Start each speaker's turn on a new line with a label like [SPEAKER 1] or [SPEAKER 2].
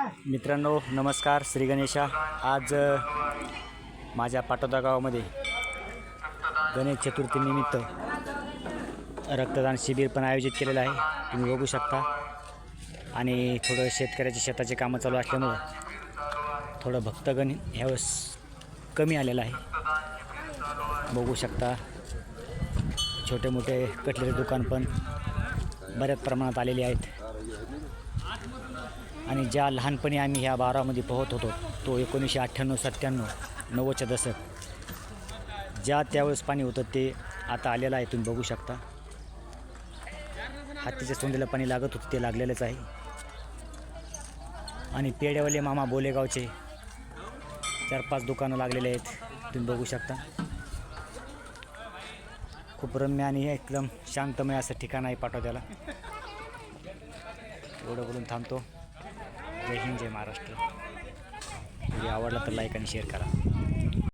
[SPEAKER 1] मित्रांनो नमस्कार श्री गणेशा. आज माझ्या पाटोदा गावामध्ये गणेश चतुर्थीनिमित्त रक्तदान शिबिर पण आयोजित केलेलं आहे. तुम्ही बघू शकता. आणि थोडं शेतकऱ्याच्या शेताचे कामं चालू असल्यामुळं थोडं भक्तगण ह्यावेळेस कमी आलेलं आहे. बघू शकता. छोटे मोठे कटलेले दुकान पण बऱ्याच प्रमाणात आलेले आहेत. आणि ज्या लहानपणी आम्ही ह्या बारामध्ये पोहत होतो तो एकोणीसशे अठ्ठ्याण्णव सत्त्याण्णव नव्वदच्या दशक ज्या त्यावेळेस पाणी होतं ते आता आलेलं आहे तुम्ही बघू शकता. हत्तीच्या सोंडीला पाणी लागत होतं ते लागलेलंच आहे. आणि पेड्यावाले मामा बोलेगावचे चार पाच दुकानं लागलेले आहेत तुम्ही बघू शकता. खूप रम्य आणि एकदम शांतमय असं ठिकाण आहे पाठवत्याला एवढं बोलून थांबतो. जय हिंद जय महाराष्ट्र. व्हिडिओ आवडला तर लाईक आणि शेअर करा.